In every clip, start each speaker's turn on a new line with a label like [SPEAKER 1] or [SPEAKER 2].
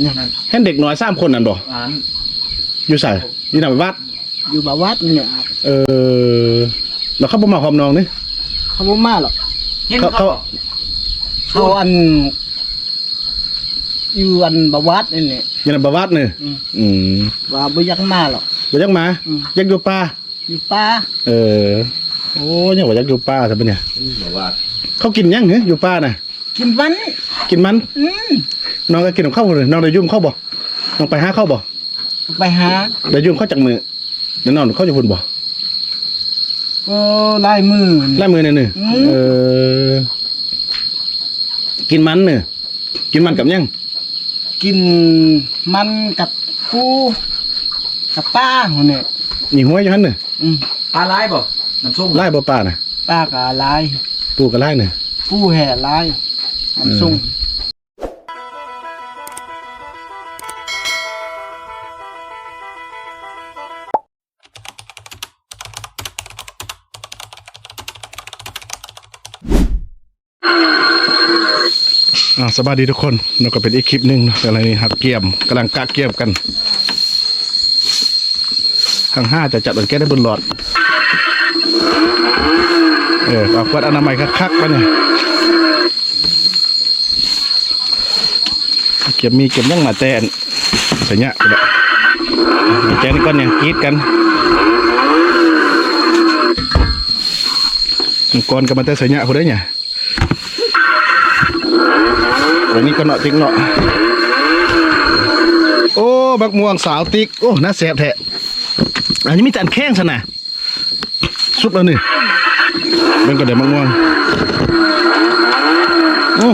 [SPEAKER 1] เนี่ย
[SPEAKER 2] เห็นเด็กน้อยสามคนนั่นบ่
[SPEAKER 3] อ่าน
[SPEAKER 2] อยู่ใส่อยู่หน้าวัด
[SPEAKER 1] อยู่บ่าวัดเนี่ย
[SPEAKER 2] เออแล้วเขาบ่มาความน้องนี่
[SPEAKER 1] เขาบ่มาหรอก
[SPEAKER 3] เห็น
[SPEAKER 2] เขา
[SPEAKER 3] เขา
[SPEAKER 2] เขา
[SPEAKER 1] เขาอัน อยู่อันบ่าวัดนี่เนี่ย
[SPEAKER 2] อยู่ในประวัตินี่
[SPEAKER 1] อืม
[SPEAKER 2] อืม
[SPEAKER 1] ว่าบ่อยักมาหรอก
[SPEAKER 2] บ่อยักมา
[SPEAKER 1] อืม
[SPEAKER 2] อยักอยู่ป่า
[SPEAKER 1] อยู่ป่า
[SPEAKER 2] เออ โอ้ยังว่าอยักอยู่ป่าซะปะเนี่ย
[SPEAKER 3] บอกว่า
[SPEAKER 2] เขากินยังเหรออยู่ป่าน่ะ
[SPEAKER 1] กินวัน
[SPEAKER 2] กินมัน
[SPEAKER 1] อืม
[SPEAKER 2] น้องก็กินของเข้าวเลยน้องได้ยุ่มเข้าบ่น้องไปหาเข้าบ่
[SPEAKER 1] ไปหา
[SPEAKER 2] ได้ยุ่มเข้าจากมือเดี๋ยวน้องเข้าจากพุ่นบ่
[SPEAKER 1] ก็ลายมือนี่
[SPEAKER 2] ไล่มือเนี่ยนี่
[SPEAKER 1] อืม
[SPEAKER 2] เออ กินมันเนี่ยกินมันกับยัง
[SPEAKER 1] กินมันกับปูกับป้าหัวเนี่ย
[SPEAKER 2] นี่หัวอยู่หั่นน่ะ
[SPEAKER 1] อืม
[SPEAKER 3] ปลาร้ายบ่น้ำส้ม
[SPEAKER 2] ไล่บ่ป่าน่ะ
[SPEAKER 1] ป้ากับลาย
[SPEAKER 2] ปูก็ไล่น่ะ
[SPEAKER 1] ปูแห่ลายอันส่ง
[SPEAKER 2] อ่าสบายดีทุกคนแล้วก็เป็นอีกคลิปหนึ่งนะอะไรนี่หักเกี่ยมกำลังกะเกี่ยมกันข้างห้าจะจัดเป็นแก้ได้บนหลอด เออเอาขวดอนามัยคักๆไปเนี่ยเก็บมีเก็บยังมาแตนสียเนี่ยไปละมาแตนนี่ก้อนเนี่ยกรีดกันมังกรกับมาแต่สียเนี่ยพอได้เนี่ย วันนี้ก็เนาะติ๊กเนาะโอ้บักม่วงสาวติ๊กโอ้น่าแสบแท้อันนี้มีแต่อันแข้งซะนะสุดแล้วนี่มันก็เดี๋ยวมะม่วงโอ้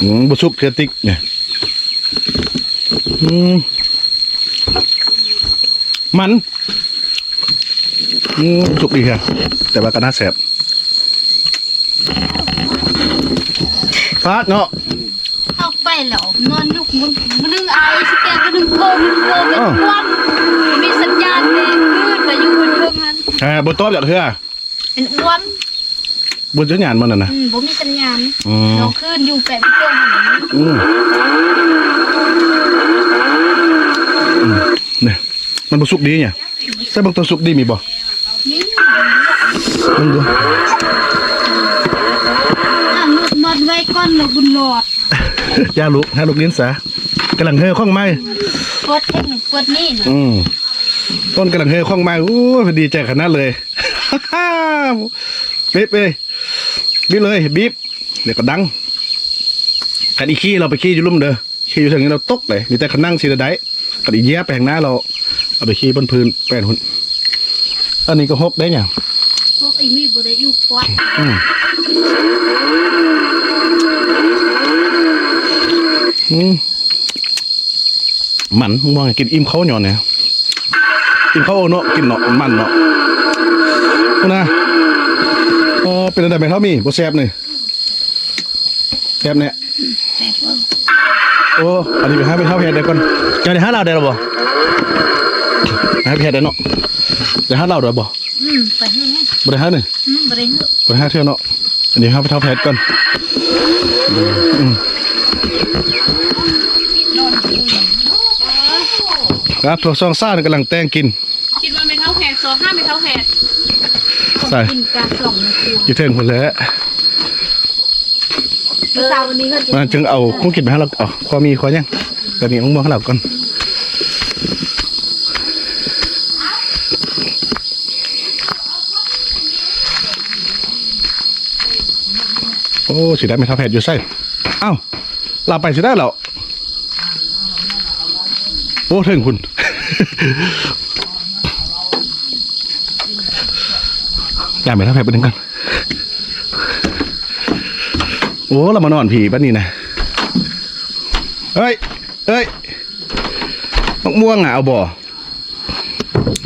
[SPEAKER 2] อืมบุสุกเทติกเนี่ยอืมมันอืมสุกดีค่ะแต่ว่าก็น่าแสบ ฟาดเนาะ
[SPEAKER 4] ออกไปแล้วนอนลุกมึงมึงนึงไอสแกนก็นึงโกงโกงเป็นควันมีสัญญาณแดงขึ้นมาอยู่บนเครื่องนั้น
[SPEAKER 2] เออบนโต๊ะอย่างเถอะ
[SPEAKER 4] เป็นอ้วน
[SPEAKER 2] บนเจ้าหยานมันน่ะนะ
[SPEAKER 4] อืมบ่มีสัญญาณ
[SPEAKER 2] อืม
[SPEAKER 4] น้องขึ้นอยู่แปะเครื่องหันนี้
[SPEAKER 2] อืมอืมเนี่ยมันบุสุกดีเนี่ยใส่บางตัวสุกดีมีบ่
[SPEAKER 4] นี่
[SPEAKER 2] มึงดู
[SPEAKER 4] อะนอนไว้ ก่อนแล้วบุญหลอด
[SPEAKER 2] ยาลูกฮาลูกเลี้ยนสากำลังเฮ่อข้องไม้
[SPEAKER 4] กดเทคนิคกดนี่นะ
[SPEAKER 2] อืมต้นกำลังเฮ่อข้องไม้โอ้ยพอดีใจขนาดเลยบีบเลยบีบเลยบีบเดี๋ยวก็ดังขันอีขี้เราไปขี้อยู่ลุ่มเด้อขี้อยู่ทางนี้เราตกเลยมีแต่ขนั่งสีได้ขันอีเยี่ยแปลงหน้าเราเอาไปขี้บนพื้นแปลนหุ่นอันนี้ก็หกได้เนี่ย
[SPEAKER 4] พวกไอ้มีบ่ได้อยู่กวาด
[SPEAKER 2] อืมอืมมันมึงมองให้กินอิ่มเขาหย่อนเนี่ยกินเขาเนาะกินเนาะมันเนาะคุณนะอ๋อเป็นอะไรเป็นเท่ามีบ่แซ่บนี่แซ่บเนี่ยโอ้อันนี้เป็นห้าเป็นเท่าเพชรเดี๋ยวก่อนจะได้ห้าเราได้หรอบ่ห้าเพชรได้เนาะได้ห้าเราได้บ่
[SPEAKER 4] อืมไปเฮือ
[SPEAKER 2] บ่ได้ห้าหนึ่ง
[SPEAKER 4] อืมบ่ได้เฮือ
[SPEAKER 2] ไปห้าเที่ยวเนาะอันนี้ห้าไปเท่าแพทก่อนอืมครับถั่วซองซ่านี่กำลังแต่งกิน
[SPEAKER 5] คิดว่าไม่เท่าแขกโซห้าไม่เท่าแขก
[SPEAKER 2] ใส่
[SPEAKER 4] กินกาสองนาที
[SPEAKER 2] อยู่เทิงคนแล้ว
[SPEAKER 4] เมื่อเช้าวันนี้ก็กิน
[SPEAKER 2] มันจึงเอาคุ้งกินมาให้เราเอาความมีความยังตอนนี้ต้องมองให้เราก่อน อ้สิได้ไม่เท่าแพทอยู่ใส่เอ้าเราไปสิได้เหรอโอ้เทิงคุณอยากไปเท่าแพทไปหนึ่งกันโอ้เรามานอนผีป้านี่นะเฮ้ยเฮ้ยมะม่วงอะเอาบ่อ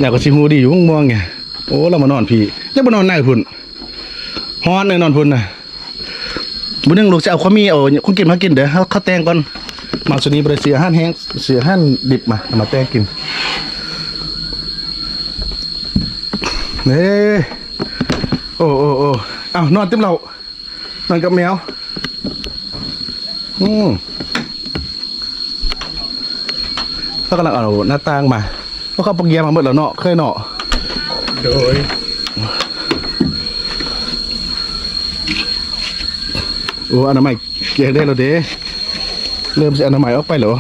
[SPEAKER 2] ยากก็ชิฮูดีอยู่มะม่วงไงโอ้เรามานอนผียังมานอนไหน้าพุ่นฮอนเลยนอนพุ่นน่ะ บุญนึงลูกจะเอาข้าวมีเอาคุณกินมากินเดี๋ยวเขาเขาแตงก่อนมาสุนีบริเสียห้านแห้งเสียห้านดิบมาเอามาแตงกินเน่โอ้โอ้โอ้อ้านอนเต็มเรานอนกับแมวอืมเขากำลังเอาหน้าต่างมาเพราะเขาปกเยียมาหมดแล้วเนาะเคยเนาะ
[SPEAKER 6] โดย
[SPEAKER 2] โอ้อนามัยเกียได้แล้วเด้เริ่มจะอนามัยออกไปเหรอ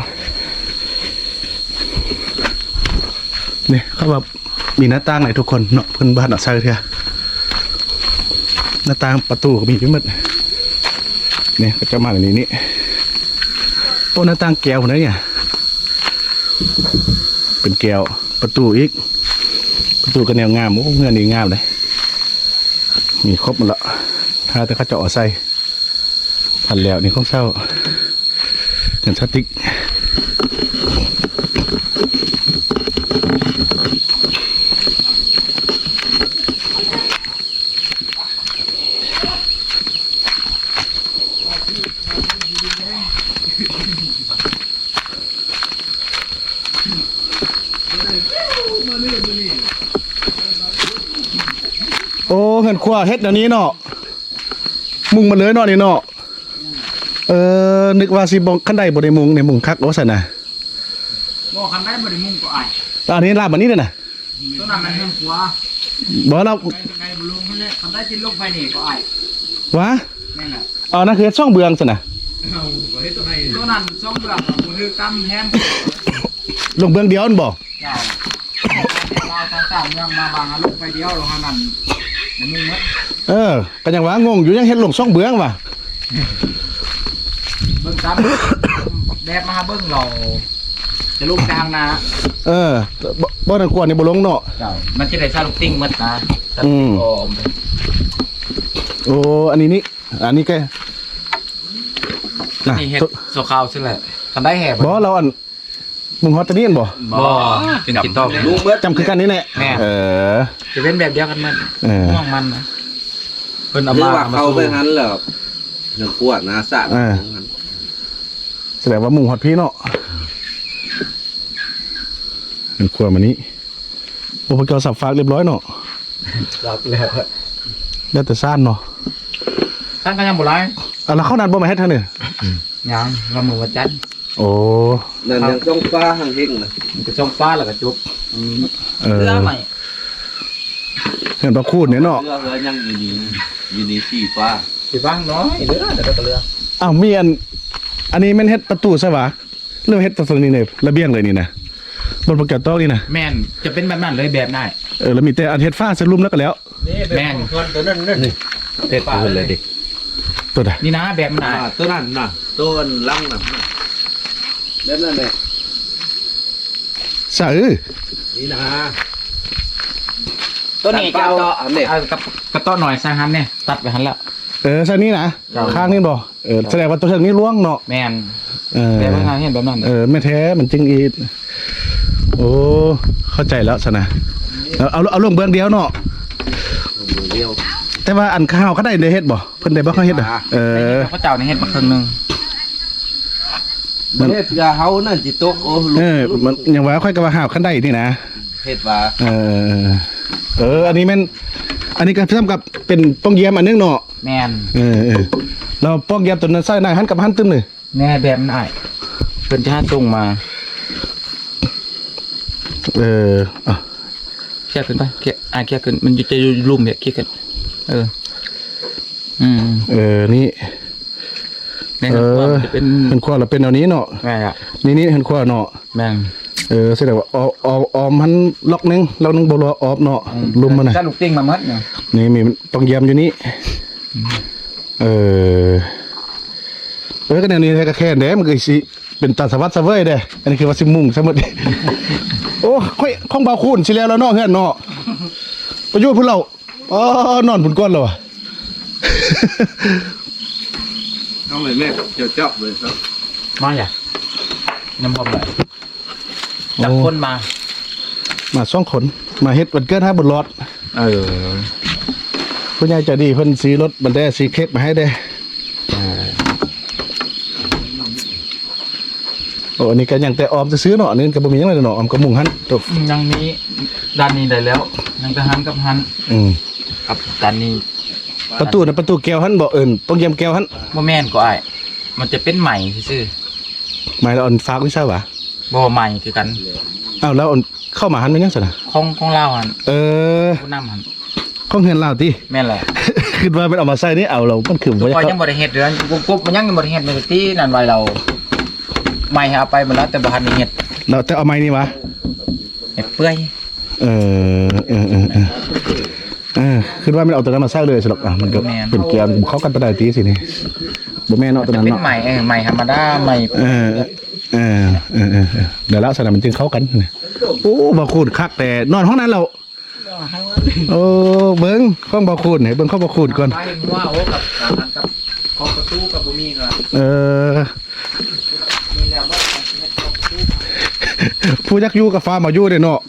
[SPEAKER 2] นี่เขาแบบมีหน้าต่างไหนทุกคนเนาะเพิ่นบ้านเนาะใช่เถอะหน้าต่างประตูก็มีพี่มดเนี่ยก็จะมาแบบนี้นี่โอ้หน้าต่างแก้วนะเนี่ยเป็นแก้วประตูอีก ประตูก็แนวงามโอ้เงื่อนนี่งามเลยมีครบหมดละถ้าแต่เขาเจาะใส่ พันแล้วนี่ของเช่าเงินสติ๊กโอ้เงินครัวเฮ็ดเดี๋ยวนี้เนาะ มุงมาเลยเนาะนี่เนาะ เออนึกว่าสิบ่คันใดบ่ได้มุงในมุงคักว่าซั่นน่ะ
[SPEAKER 6] บ่คันได้บ่ได้มุ่งก็อาย
[SPEAKER 2] แล้วอันนี้ลาบอันนี้เด้อน่ะ
[SPEAKER 6] ตัวนั้นมันเรื่องหัว
[SPEAKER 2] บ่เรา
[SPEAKER 6] ไปทางใดบ่ลงนั่นแหละคันได้กินลงไปนี่ก็อาย
[SPEAKER 2] วะ
[SPEAKER 6] นั่นแหละ
[SPEAKER 2] เอานั่นคือช่องเบืองซั่นน่ะ
[SPEAKER 6] เอาบ่เฮ็ดตัวไหนตัวนั้นซ่อมเบื้องบ่คือกำแฮม
[SPEAKER 2] ลงเบืองเดียวนั่นบ่
[SPEAKER 6] เจ้าเราทางสามเมืองมาบางลงไปเดียวลงอันนั้นมันมุ่งมั้ย
[SPEAKER 2] เออก็ยังว่างงอยู่ยังเฮ็ดลงช่องเบืองว่ะ
[SPEAKER 6] เบิ่งซ้ำแบบมาเบิ่งเราจะลงทางนา
[SPEAKER 2] เออบ่บ่นั่นควรนี่บ่ลงเนาะ
[SPEAKER 6] เจ้ามันจะได้ซาลูกติ้งหมดนะซา
[SPEAKER 2] อื
[SPEAKER 6] ลูก
[SPEAKER 2] ม
[SPEAKER 6] โอม
[SPEAKER 2] โอ้อันนี้นี่อันนี้แกน่ะ
[SPEAKER 6] นี่เฮ็ดโซข้าวซึ่งแหละคันได้แห่
[SPEAKER 2] บ่เราอันมุงฮอตตะนี่อันบ่
[SPEAKER 6] บ่เป็นกินต้มลุงเบิด
[SPEAKER 2] จำคือกันนี่แหละ
[SPEAKER 6] แม่
[SPEAKER 2] เออ
[SPEAKER 6] จะเป็นแบบเดียวกันมัน
[SPEAKER 2] เออ
[SPEAKER 6] ม่วงมันนะเพิ่นเอา
[SPEAKER 3] หรือ
[SPEAKER 6] มา
[SPEAKER 3] ว่า
[SPEAKER 6] เอามา
[SPEAKER 3] เขา
[SPEAKER 6] สู้
[SPEAKER 3] ไปหันแล้วหนึ่งขวดนะสะ
[SPEAKER 2] อ่า แสดงว่ามุงฮอตพี่เนาะเป็นครัวมานี้โอ้พวกเจ้าสับฟากเรียบร้อยเนาะ
[SPEAKER 6] รับแล้ว
[SPEAKER 2] ได้แต่ซ่านเนาะ
[SPEAKER 6] ท่านก็ยังบ่ไร
[SPEAKER 2] อะแล้วเข้านัดบ่มาเฮ็ดท่านเนี่ย
[SPEAKER 6] ยังเรามือวัดจันทร์
[SPEAKER 2] โอ้
[SPEAKER 3] นั่นยังต้องฟ้าหังเฮงนะ
[SPEAKER 6] มันก็ช่องฟ้าแล้วก็จุบ
[SPEAKER 2] เออ
[SPEAKER 6] เรือใหม่
[SPEAKER 2] เห็นปลาคูดเนี่ยเนาะ
[SPEAKER 3] เรือเรือยังอยู่นี่อยู่นี่สีฟ้า
[SPEAKER 6] สิฟังน้อยเรือแต่ก็เรือ
[SPEAKER 2] อ้าวมีอัน อันนี้แม่นเฮ็ดประตูใช่ปะเรื่องเฮ็ดตรงนี้เนี่ยระเบียงเลยนี่นะบนประกาศโต๊ะนี่นะ
[SPEAKER 6] แม่นจะเป็นแบบนั้นเลยแบบได้
[SPEAKER 2] เออแล้วมีแต่อันเฮ็ดฟ้าสรุมแล้วก็แล้ว
[SPEAKER 6] แม่น
[SPEAKER 3] ตัวนั้นนั่นนี่
[SPEAKER 6] เด็ดเลยดิ
[SPEAKER 2] ตัวใด
[SPEAKER 6] นี่นะแบบมันได้
[SPEAKER 3] อ่าตัวนั้นน่ะตัวอันลังน่ะแบบนั้นแหละ
[SPEAKER 2] สะเออ
[SPEAKER 3] นี่นะ
[SPEAKER 6] ตัวนี้จะเอา
[SPEAKER 3] ตัดปลาเจาะอันนี้
[SPEAKER 6] เอากระกระต้อหน่อยซะฮันเนี่ยตัดไปหันแล้ว
[SPEAKER 2] เออใช่นี่นะ
[SPEAKER 6] ครับ
[SPEAKER 2] ข้างนี่บ่เออแสดงว่าตัวเชิงนี้ล่วงเนาะ
[SPEAKER 6] แม่น
[SPEAKER 2] เออ
[SPEAKER 6] แบบมันเห็นแบบนั้น
[SPEAKER 2] เออไม่แท้มันจริงอีกโอ้เข้าใจแล้วสนะเอาเอาเอาลงเบื้องเดียวเนาะ
[SPEAKER 3] มือเดียว
[SPEAKER 2] แต่ว่าอันข้าวเขาได้ได้เฮ็ดบ่เพิ่นได้บ่เขาเฮ็ดอะเออ
[SPEAKER 6] พระเจ้าในเฮ็ดมาครึ่งหนึง
[SPEAKER 2] มัน
[SPEAKER 3] เฮ็ดกะเฮานั่นจิตกโอ้ลูก
[SPEAKER 2] เออมันอย่างว่าค่อยก็ว่าหาวคันได้นี่นะ
[SPEAKER 3] เฮ็ดว่า
[SPEAKER 2] เออ เออ อันนี้แม่นอันนี้ก็เทียมกับเป็นป้องเยี่ยมอันนึงเนาะ
[SPEAKER 6] แม่น
[SPEAKER 2] เออเออเราป้องเยี่ยมตัวนั้นใส่หน้าหันกับหันตึ้มเลย
[SPEAKER 6] แม่แบบมันได้เพิ่นจะหาส่งมา
[SPEAKER 2] เอออะ
[SPEAKER 6] เคลียร์ขึ้นไปเคลียร์อ่าเคลียร์ขึ้นมันจะอยู่ลุ่มเนี่ยเคลียร์ขึ้นเออ อืม
[SPEAKER 2] เออนี่
[SPEAKER 6] แม่น
[SPEAKER 2] เอ
[SPEAKER 6] ว่า
[SPEAKER 2] อ
[SPEAKER 6] มันจะเป็น
[SPEAKER 2] เห็นขวาเราเป็นแนวนี้เนาะ
[SPEAKER 6] แม่อะ
[SPEAKER 2] นี่นี่เห็นขวาเนาะ
[SPEAKER 6] แม่ง
[SPEAKER 2] เออแสดงว่าออออออมหันล็อกหนึงล็อกหนึงบ่รอออฟเนาะลุมมันน่ะ
[SPEAKER 6] ถ้าลูกติ้งมามัดเนาะ
[SPEAKER 2] นี่มีป้องเยี่ยมอยู่นี่ เออเออก็แนวนี้ก็แค่เด้มันก็สิเป็นตาสวัสดิ์เสเวยเด้อันนี้คือว่าสิมุ่งซะหมดโอ้ค่อยข้องเบาคูณสิแล้วแล้วเนาะเฮือนเนาะประโยชน์พุ่นเราอ๋อนอนพุ่นก้อนแล้วอะ
[SPEAKER 3] เอาเลยแม่เจ้าจับเลยครับ
[SPEAKER 6] มาอย่าน้ำพอมเลยจับคนมา
[SPEAKER 2] มาสองคนมาเฮ็ดวันเกิดให้บุญรอด
[SPEAKER 6] เออ
[SPEAKER 2] ผู้ใหญ่ใจดีเพิ่นซื้อรถบันไดซื้อเค้กมาให้เด้โอ้อันนี้ก็ยังแต่ออมจะซื้อเนาะอันนี้ก็บ่มีหยังเลยเนาะออมก็มุ่งหันจบ
[SPEAKER 6] ยังนี้ด้านนี้ได้แล้วยังก็หันกับหัน
[SPEAKER 2] อืม
[SPEAKER 6] กับด้านนี้
[SPEAKER 2] ประตูน่ะประตูแก้วหันบ่เอิ้นต้องเยี่ยมแก้วหัน
[SPEAKER 6] โมแม่นก็ไอ้ายมันจะเป็นใหม่ซื่อ
[SPEAKER 2] หมายละอ่อนฝากวิชาวะ
[SPEAKER 6] ๆบ่ใหม่คือกัน
[SPEAKER 2] อ้าวแล้วเอาเข้ามาหันเป็นยังไงนะ
[SPEAKER 6] ของของเราหัน
[SPEAKER 2] เออ
[SPEAKER 6] ผู้นำหัน
[SPEAKER 2] ข้องเห็นลาวติ
[SPEAKER 6] แม่นแหละ
[SPEAKER 2] คิดว่าเป็นเอามาใส่นี่เอาเรามันคือ
[SPEAKER 6] ทุก
[SPEAKER 2] บ่
[SPEAKER 6] คน
[SPEAKER 2] ได้
[SPEAKER 6] ยังบ่ได้เฮ็ดเดือนกุ๊บๆมันยังบ่ได้เฮ็ดในที่นั่นไว้เราใหม่เอาไปหมดแล้วแต่บ่ทันได้เฮ็ด
[SPEAKER 2] เราแต่เอาไม้นี่วะ
[SPEAKER 6] เฮ็ดเปื่อย
[SPEAKER 2] เออเออเออเออเออคิดว่ามันเอาตัวนั้นมาใส่เลยสำหรับอะมันก็เป็นเกียร์เข้ากันไปได้ตีสินี่บ่แม่นเนาะตัว
[SPEAKER 6] จะ
[SPEAKER 2] นั้น
[SPEAKER 6] เป็น
[SPEAKER 2] เนาะ
[SPEAKER 6] ใหม่เออใหม่ธรรมดาใหม่
[SPEAKER 2] เออเออเออเออเออเดี๋ยวละสนามมันจึงเข้ากันโอ้บาคูดคักแต่นอนห้องนั้นเรา โอ้เบิ้งข้องบาคูดไหนเบิ้งข้องบาคูดก่อน
[SPEAKER 6] ไปหัวโอ้กับกับกับของประตูกับบ่มีก็
[SPEAKER 2] เออ
[SPEAKER 6] มีแล้วบ่
[SPEAKER 2] ผู้ยักอยู่กับฟ้ามาอยู่เด้เนาะ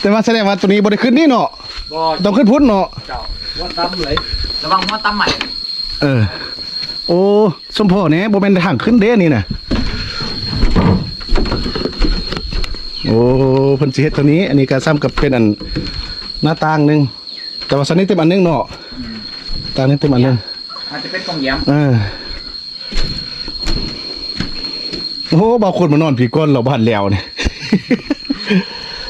[SPEAKER 2] แต่ว่าแสดงว่าตัวนี้บ่ได้ขึ้นนี่เนาะ
[SPEAKER 6] บ่
[SPEAKER 2] ต้องขึ้นพุ่นเนาะ
[SPEAKER 6] เจ้าว่าตำเลยระวังหัวตำใหม่
[SPEAKER 2] เออ โอ้สมพ่อเนี่ยบ่แม่นทางขึ้นเด้นี่น่ะ โอ้เพิ่นสิเฮ็ดตัวนี้ อันนี้ก็ซ้ำกับเป็นอันหน้าต่างหนึง แต่ว่าสันนี้เต็มอันหนึงเนาะต่างนี้เต็มอันหนึง
[SPEAKER 6] อาจจะเป็นกล่องแย้ม
[SPEAKER 2] เออโอ้บางคนมานอนผีก้นเราบ้านแล้วเนี่ย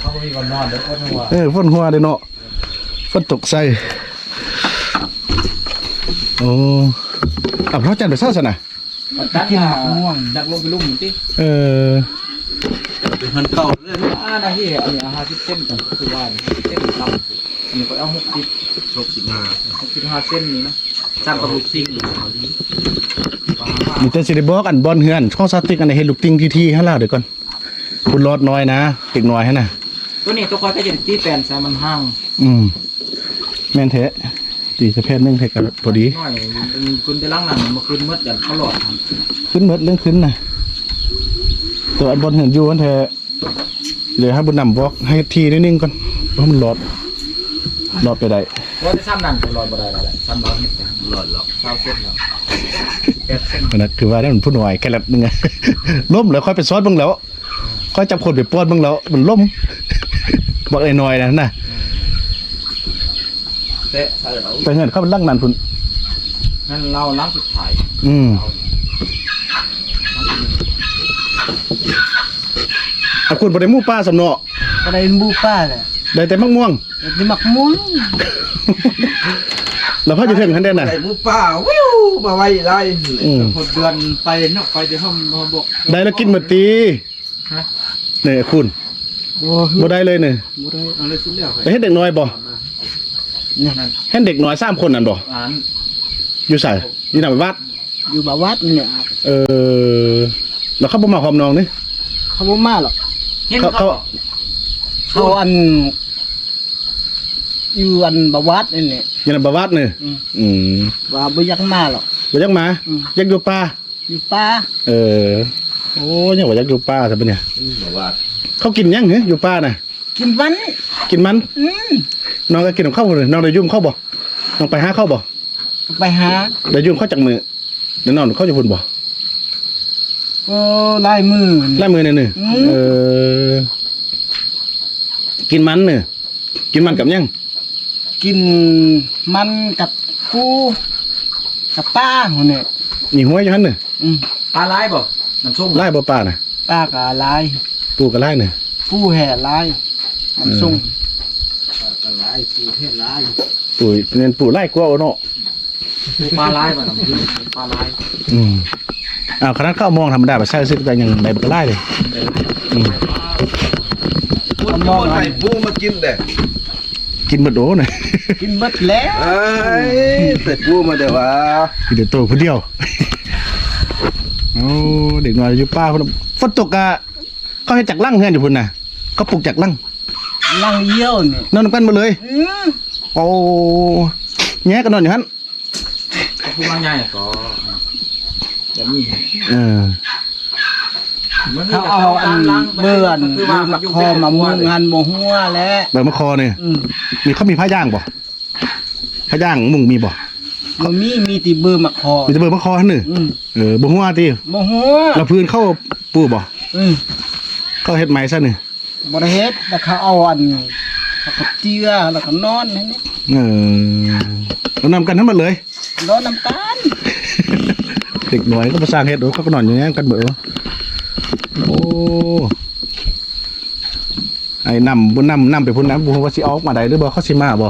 [SPEAKER 6] เขาก็มีก่อนนอนเด้อคนหัว
[SPEAKER 2] เออฝนหัวเลยเนาะฝนตกใส่โอ้อะพระจันทร์ไปเศร้าสนะ
[SPEAKER 6] ตัดกินม่วงดักลงไปลุ่มติ
[SPEAKER 2] เออ
[SPEAKER 3] เป็นเก่าเรื่อง
[SPEAKER 6] อ่าที่อันนี้อาหารที่เส้นกันคือว่าเส้นลำอันนี้ก็เอาหกสิบ
[SPEAKER 3] ลบสิบห้า
[SPEAKER 6] หกสิบห้าเส้นนี้นะสร้างกระดูกซิ่ง
[SPEAKER 2] มีแต่สิได้บอกอันบอลเฮือนช่องสติกอันไหนเห็นลูกติงทีทีให้ล่าเดี๋ยวก่อนคุณรอดน้อยนะติกน้อยให้นะ
[SPEAKER 6] ตัวนี้ตัวคอยก็จะตีแปนใส่มันห้าง
[SPEAKER 2] อืมแม่นเทะตีสะเพศนึ่งให้กันพอดี
[SPEAKER 6] น้อยคุณจะล้างหนังมาคืนมื่อย่างเขาหลอด
[SPEAKER 2] ขึ้นเมดเรื่องขึ้นนะตัวอันบอลเห็นอยู่อันแท้ เดี๋ยวให้บุญนำบอกให้ทีนิดนึงก่อนเพราะมันรอดรอดไปได้
[SPEAKER 6] ว่าจะซ้ำนั่นก็หลอดบ่ได้แล้วซ้ำเราเห็ดอย่าง
[SPEAKER 3] หลอดหรอก
[SPEAKER 6] เศร้าเส้นแล้วแปดเส้น
[SPEAKER 2] มันนะคือว่าได้มันพูดหน่อยแค่ละนึงไงล่มแล้วค่อยไปซอสบ้างแล้วค่อยจับคนไปป้อนบ้างแล้วมันล่มบอกไอ้น้อยนะน่ะ
[SPEAKER 6] เตะใส่เรา
[SPEAKER 2] แต่เงินเข้าไปลั่งนานพุ่น
[SPEAKER 6] นั่นเราล้างสุดท้าย
[SPEAKER 2] อืม เอาคุณบ่ได้หมู่ป้าสำเนาะ
[SPEAKER 1] ก็ได้บูป้าแหละ
[SPEAKER 2] ได้แต่มักม่วง
[SPEAKER 1] ได้หมักม่วง
[SPEAKER 2] แล้วพ่อจะถึงคันเด่นน่ะ
[SPEAKER 3] ไอ้ผู้ป่าวิวมาไว้ไร
[SPEAKER 2] อืม
[SPEAKER 6] คนเดือนไปเนาะไปเดี๋ยวเขามาบอก
[SPEAKER 2] ได้แล้วกินหมดตี
[SPEAKER 6] ฮะ
[SPEAKER 2] เนี่ยคุณ
[SPEAKER 1] โอ้
[SPEAKER 2] บ่ได้เลยเนี่ย
[SPEAKER 6] บ่ได้เอาเลยสุดแล้ว
[SPEAKER 2] แต่เห็นเด็กน้อยบ่
[SPEAKER 6] นั่น
[SPEAKER 2] เห็นเด็กน้อยสามคนนั่นบ่
[SPEAKER 6] อ่าน
[SPEAKER 2] อยู่ใส่อยู่หน้าวัด
[SPEAKER 1] อยู่บ่าวัดเนี่ย
[SPEAKER 2] เออแล้วเขาบ่มาความนองนี่
[SPEAKER 1] เขาบ่มาหรอก
[SPEAKER 6] เห็น
[SPEAKER 2] เขา
[SPEAKER 6] เขา
[SPEAKER 2] เขา
[SPEAKER 1] เขาอัน อยู่อันบ่าวัดนี่เนี่ย
[SPEAKER 2] อยู่ในบวัดนี่
[SPEAKER 1] อืม
[SPEAKER 2] อืม
[SPEAKER 1] ว่าบ่อยักมาหรอก
[SPEAKER 2] บ่ยักมา
[SPEAKER 1] อืม
[SPEAKER 2] ยักอยู่ป่า
[SPEAKER 1] อยู่ป่า
[SPEAKER 2] เออ โอ้ยังว่ายักอยู่ป่าซะปะเนี่ย
[SPEAKER 3] บอกว่า
[SPEAKER 2] เขากินยังเหรออยู่ป่าน่ะ
[SPEAKER 1] กินวัน
[SPEAKER 2] กินมัน
[SPEAKER 1] อืม
[SPEAKER 2] น้องก็กินของเข้าวเลยน้องได้ยุ่มเข้าบ่น้องไปหาเข้าบ่
[SPEAKER 1] ไปหา
[SPEAKER 2] ได้ยุ่มเข้าจากมือเดี๋ยวนอนเข้าจะพุ่นบ่
[SPEAKER 1] ก็ลายมือนี่
[SPEAKER 2] ไล่มือเนี่ยนี่
[SPEAKER 1] อืม
[SPEAKER 2] เออ กินมันเนี่ยกินมันกับยัง
[SPEAKER 1] กินมันกับปูกับป้าหัวเนี่ย
[SPEAKER 2] นี่หัวอยู่หั่นน่ะ
[SPEAKER 1] อืม
[SPEAKER 6] ปลาลายบ่น้ำส้ม
[SPEAKER 2] ไล่บ่ป่าน่ะ
[SPEAKER 1] ป้ากับลาย
[SPEAKER 2] ปูก็ไล่น่ะ
[SPEAKER 1] ปูแห่ลายมันส่ง
[SPEAKER 3] หลายผู้เทศหลาย
[SPEAKER 2] ปูเน้นปูไล่กลัวเอาเนาะ
[SPEAKER 6] ปลาลายบ่น้ำส้มปลาลาย
[SPEAKER 2] อืม อ้าวขนาดข้าวมองธรรมดาไปใส่ซื้อแต่ยังได้บ่ก็ไล่เลยอืม
[SPEAKER 3] พูดมองให้ผู้มากินเด้
[SPEAKER 2] กินบ่โดน่ะ
[SPEAKER 1] กินเบิดแล้ว
[SPEAKER 3] เอ้ยแต่ผู้มาเดี๋ยวว่า
[SPEAKER 2] กินแต่ตัวผู้เดียวโอ้เด็กน้อยอยู่ป่าพุ่นฝนตกอะเขาเฮ็ดจากลังเฮือนอยู่พุ่นน่ะเขาปลูกจากลัง
[SPEAKER 1] นั่งเยี่ยวนี่
[SPEAKER 2] นอนนำกันหมดเลย
[SPEAKER 1] อืม
[SPEAKER 2] โอ้แง่กันนอนอยู่หั่น
[SPEAKER 6] ก็พูดง่ายๆก็ แบบนี้
[SPEAKER 2] เออ
[SPEAKER 1] เขาเอาอันเบื่อนเบื่อมาคอมามุงหันโมหัวแล้ว
[SPEAKER 2] แบบมะคอเนี่ย
[SPEAKER 1] อืม
[SPEAKER 2] มีเขามีผ้าย่างบ่ผ้าย่างมุงมีบ่
[SPEAKER 1] มันมีมีตีเบื่อมาคอ
[SPEAKER 2] มีแต่เบอร์มะคอหั่นน่ะ
[SPEAKER 1] อืม
[SPEAKER 2] เออบ่ฮู้ว่าติ
[SPEAKER 1] โมหัว
[SPEAKER 2] แล้วพื้นเข้าปูบ่
[SPEAKER 1] อืม
[SPEAKER 2] เขาเฮ็ดไม้ซะนี่
[SPEAKER 1] บริเฮ็ดแล้วเขาเอาอันเขาก็เจือแล้วก็นอนนั่นนี่
[SPEAKER 2] เออเอานำกันทั้งหมดเลย
[SPEAKER 1] นอนน้ำตา ล
[SPEAKER 2] เด็กน้อยก็มาสร้างเฮ็ดโอ้เขาก็นอนอยู่อย่างนั้นกันเบ่อโอ้ไอ้นำบุญนำนำไปพุ่นน้ำบุญว่าสิออกมาได้หรือบ่เขาสิมาบ่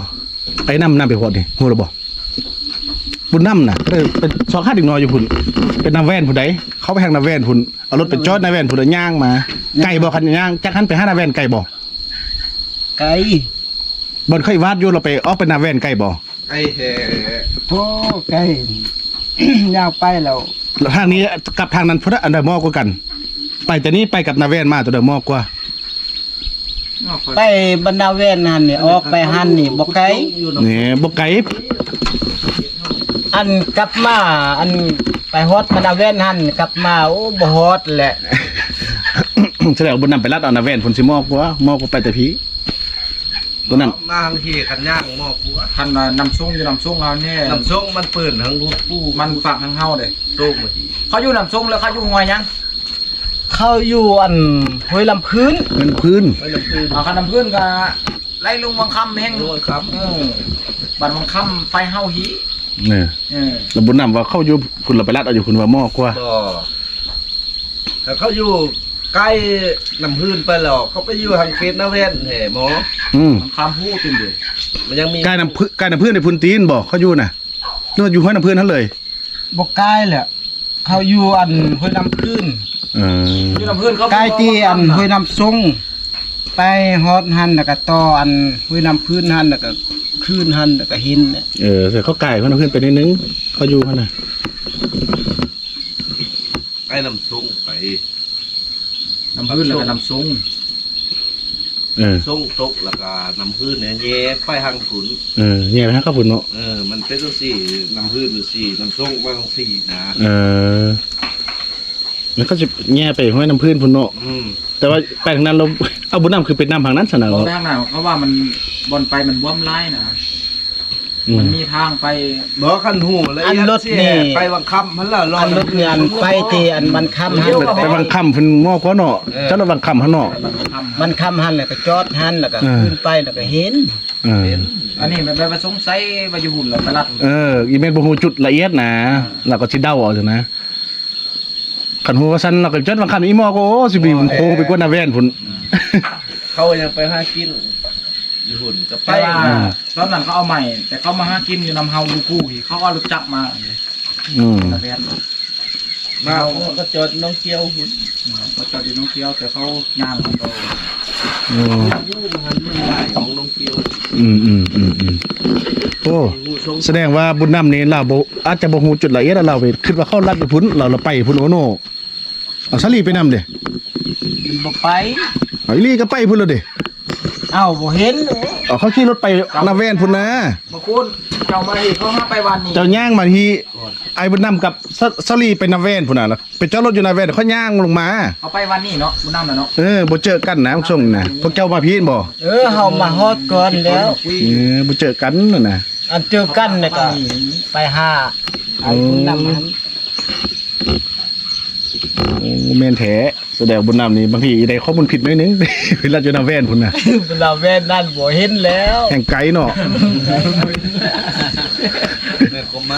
[SPEAKER 2] ไอ้นำนำไปพอดนี่ฮู้หรือบ่บุญนำน่ะก็เลยเป็นสองข้าดึกน้อยอยู่พุ่นเป็นนำแว่นพุ่นใดเขาไปทางนำแว่นพุ่นเอารถไปจอดนำแว่นพุ่นแล้วย่างมาไก่บ่คันย่างจักหันไปหานำแว่นไก่บ่
[SPEAKER 1] ไก่
[SPEAKER 2] บ่เคยวาดอยู่เราไปออกไปนำแว่นไก่บ่
[SPEAKER 3] ไอ้แห่
[SPEAKER 1] โอ้ไก่ ยาวไปแล้ว
[SPEAKER 2] แล้วทางนี้กับทางนั้นพุ่นอันใดมอกกว่ากัน ไปแต่นี้ไปกับนำแว่นมาตัวใดมอกกว่า
[SPEAKER 1] ไปบรรดาเวนหันนี่ออกไปหันนี่บ่ไกล
[SPEAKER 2] นี่บ่ไก่
[SPEAKER 1] อันกลับมา อันไปฮอดบรรดาเวนหันกลับมาโอ้บ่ฮอดแหละ
[SPEAKER 2] แสดงว่าบุญนำไปรัดเอานำแว่นพุ่นสิมอกกว่ามอกกว่าไปแต่พี ตัวนั้น
[SPEAKER 3] มาทางที่ขันย่างหม้อปัว
[SPEAKER 6] ท่านว่านำส่งอยู่นำส่งเอาเนี่ย
[SPEAKER 3] น้ำส้มมันเปิดทั้งรูปปู
[SPEAKER 6] มันฝากทางเฮาเด้
[SPEAKER 3] โต้มาที
[SPEAKER 6] เขาอยู่นำส่งแล้วเขาอยู่หวยยัง
[SPEAKER 1] เข้าอยู่อันห้วยลำพื้น
[SPEAKER 2] เงินพื้น
[SPEAKER 3] ไม่น้ำพื้น
[SPEAKER 6] เอาคันนำเพื่อนก็ไล่ลุงวังคำแห้ง
[SPEAKER 3] นวลครับ
[SPEAKER 6] เออบัดวังคำไฟเฮาหี
[SPEAKER 2] เนี่ย
[SPEAKER 6] เออ
[SPEAKER 2] แล้วบุญนำว่าเข้าอยู่คุณเราไปรัดเอาอยู่คุณว่ามอกกว่า
[SPEAKER 3] ก็แต่เขาอยู่ ใกล้น้ำพื้นไปหรอกเขาไปอยู่ทางเขตนาเวนแห่หมอ
[SPEAKER 2] อืม
[SPEAKER 6] วังคำพูดจริงดิ
[SPEAKER 3] มันยังมี
[SPEAKER 2] กายน้ำพื้นกายน้ำพื้นในพื้นตีนบอกเขาอยู่น่ะนึกว่าอยู่ห้วยน้ำพื้นนั่นเลย
[SPEAKER 1] บ่ไกลแหละเขาอยู่อันห้วยลำพื้น
[SPEAKER 2] เออ
[SPEAKER 6] อยู่นำเพื่อนเขา
[SPEAKER 1] ใกล้ที่อันห้วยน้ำทรงไปฮอดหันแล้วก็ต่ออันห้วยน้ำพื้นหันแล้วก็คืนหันแล้วก็หินเนี่ย
[SPEAKER 2] เออแต่เขาไก่เขาน้ำพื้นไปนิดนึงเขาอยู่เขาน่ะ
[SPEAKER 3] ใกล้น้ำส้มไป
[SPEAKER 6] นำเพื่อนแล้วก็นำส่ง
[SPEAKER 2] เออ
[SPEAKER 3] ส้มตกแล้วก็น้ำพื้นเนี่ยแย่ไปทางขุน
[SPEAKER 2] เออเนี่ยไปฮะข้าวฝุ่นเนาะ
[SPEAKER 3] เออมันเป็นตัวสี่น้ำพื้นตัวสี่น้ำส้มบางสี่นะ
[SPEAKER 2] เออแล้วก็จะแง่ไปห้วยน้ำพื้นพุ่นเนาะ
[SPEAKER 3] อืม
[SPEAKER 2] แต่ว่าไปทางนั้นเราเอาบุญนำคือเป็นน้ำทางนั้นสนะ
[SPEAKER 6] ลง
[SPEAKER 2] เนาะ
[SPEAKER 6] ทางไหนเขาว่ามันบอลไปมันว่ำไล่นะ
[SPEAKER 2] อื
[SPEAKER 6] มั
[SPEAKER 2] ม
[SPEAKER 6] นมีทางไป
[SPEAKER 3] บอกขันหูแล้ว
[SPEAKER 1] อันรถนี่
[SPEAKER 3] ไปวังคำมันละรอ
[SPEAKER 1] อันรถเนี่ยอันไปที่อันมันค่ำหันแล้ว
[SPEAKER 2] ไป
[SPEAKER 1] ก็
[SPEAKER 2] บางคำเพิ่นมอกกว่าเนาะเจ้าระวังคำเขาเนาะ
[SPEAKER 1] มันค่ำหันแล้วก็จอดหันแล้วก็
[SPEAKER 2] เออ
[SPEAKER 1] ขึ้นไปแล้วก็เห็น
[SPEAKER 2] เออ
[SPEAKER 6] อันนี้มันไปสงสัยไปอยู่หุ่นแล้วไปรัด
[SPEAKER 2] เออ อีเมลบ่ฮู้จุดละเอียดนะเราก็สิเดาเอาจังนะคันฮู้ว่าซั่นเราก็จัดว่าคันอีหมอก็โอ้สิบีมันโค้งไปกว่าหน้าแว่นพุ่น
[SPEAKER 3] เขายังไปหากิน อยู่หุ่นกับไป
[SPEAKER 6] แต่ว่าตอนนั้นเขาเอาใหม่ แต่เขามาหากินอยู่นำเฮาลูกู้ที่เขาก็รู้จักมา
[SPEAKER 2] อืม
[SPEAKER 6] ตะเวน
[SPEAKER 3] มาก็จอดน้องเกียวหุ่น
[SPEAKER 6] เขาจอดอยู่น้องเคี้ยวแต่เขาย่างของเขา
[SPEAKER 2] อืม
[SPEAKER 3] ยู่มันไม่ได้ของน้องเกียว
[SPEAKER 2] อืมอืมอืมอืมโอ้
[SPEAKER 3] งูชง
[SPEAKER 2] แสดงว่าบุญนำนี่เราบ่อาจจะบ่ฮู้จุดละเอียดแล้วเราไปคิดว่าเขาลัดไปพุ่นเราเราไปพุ่นโอโนเอาสลีไปนำเด้
[SPEAKER 1] มันบ่ไป
[SPEAKER 2] เอาอีหลีก็ไปพุ่นแล้วเด้
[SPEAKER 1] เอ้าบ่เห็น
[SPEAKER 2] เอาเขาขี่รถไปหน้าแว่นพุ่นนะ
[SPEAKER 6] บางคนเจ้ามาที่เขาหาไปวันนี้
[SPEAKER 2] เจ้าย่างมาที่ไอ้บุญนำกับสสลีไปหน้าแว่นพุ่นน่ะแล้วไปจอดรถอยู่หน้าแว่นเขาย่างลงมา
[SPEAKER 6] เขาไปวันนี้เนาะบุญน้ำนะเนาะ
[SPEAKER 2] เออบ่เจอกันนะพวกส่งน่ะพวกเจ้ามาพีนบ่
[SPEAKER 1] เออเฮามาฮอดก่อนแล้ว
[SPEAKER 2] เออบ่เจอกันน่ะนะ
[SPEAKER 1] อันเจอกันเนี่ยก็ไปหาไอ้บุญนำหัน
[SPEAKER 2] โอ้แม่นแท้แสดงบุญนำนี่บางทีได้ข้อมูลผิดหน่อยนึง เวลาอยู่หน้าแว่นพุ่นน่ะ
[SPEAKER 1] เวลาแว่นนั่นบ่เห็นแล้ว
[SPEAKER 2] แห่งไกลเนาะ
[SPEAKER 3] แม่ก็มา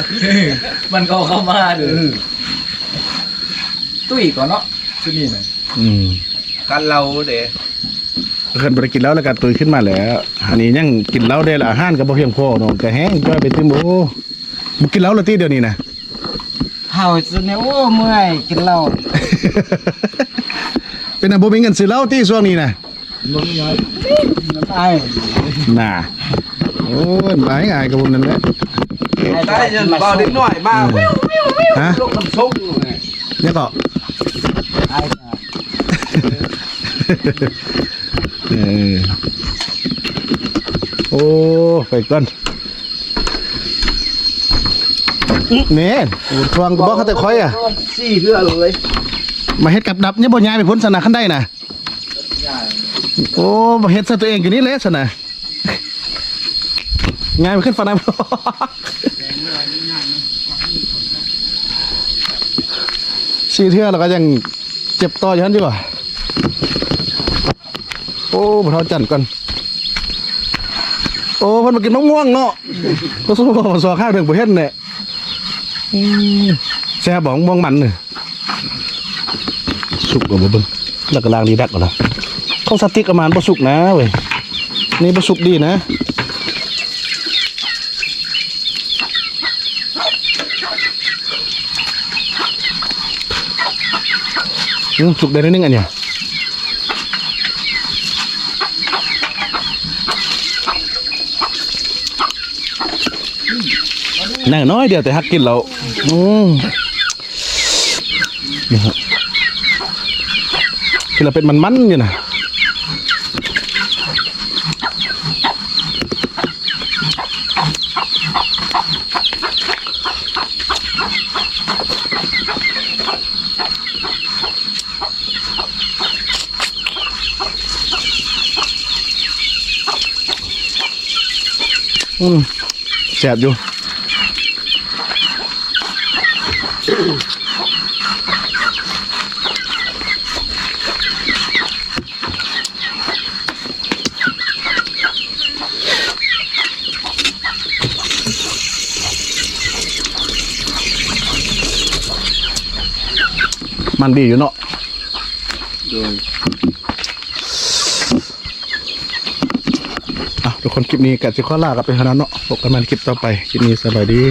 [SPEAKER 6] มันก็เข้ามาเด้อตุ้ยก่อนเนาะชุดนี้น่ะ
[SPEAKER 2] อืม
[SPEAKER 3] กันเราเด้
[SPEAKER 2] เพิ่นบ่ได้กินแล้วแล้วก็ตื่นขึ้นมาแล้ว อันนี้ยังกินเหล้าได้ละอาหารก็บ่เพียงพอเนาะก็แห้งจ้อยไปติโมบ่กินเหล้าและติเดี๋ยวนี้นะ
[SPEAKER 1] เฮาสิเนี่ยโอ้เมื่อยกินเหล้า
[SPEAKER 2] เป็นอันบ่มีเงินซื้อเหล้าติช่วงนี้นะ
[SPEAKER 1] บ่มีเงินน้ำอ้าย
[SPEAKER 2] น่ะโอ้ยหลายอายกับพวกนั้นแหละ
[SPEAKER 3] ได้จนเบาเด็กน้อยมาวิววิววิว
[SPEAKER 2] ฮะ
[SPEAKER 3] ลูกมันชงไง
[SPEAKER 2] เนี่ยก็
[SPEAKER 1] อ้ายก็
[SPEAKER 2] เออโอ้ไปก่อนเน่โอ้ทวงก็บอกเขาแต่คอยอะ
[SPEAKER 3] สี่เพื่อเลย
[SPEAKER 2] มาเฮ็ดกับดับเนี่ยบ่ย้ายไปพ้นสนะคันได้น่ะโอ้บ่เฮ็ดซะตัวเองอยู่นี่แหละสนะย้ายไปขึ้นฝั่งนั้นสี่เทื่อแล้วก็ยังเจ็บต่ออยู่หั่นอยู่ว่ะโอ้บ่เท่าจันก่อนโอ้เพิ่นมากินมะม่วงเนาะก็สู้บ่สอข้าวเรื่องบ่เฮ็ดแหละอืม แซ่บบ่มะม่วงมันนี่สุกกว่าบ่เบิ่งแล้วก็ล้างดีดักก่อนละข้าวสติ๊กประมาณบ่สุกนะเว้ยนี่บ่สุกดีนะอืมสุกได้นิดนึงอันเนี้ยนั่งน้อยเดียวแต่ฮักกินเรา อืมนี่ครับกินเราเป็นมันๆอยู่นะอืมแสบอยู่ มันดีอยู่เนาะอะทุกคนคลิปนี้กัดสิข้อลากันไปเท่านั้นเนาะพบกันใหม่ในคลิปต่อไป คลิปนี้สบายดี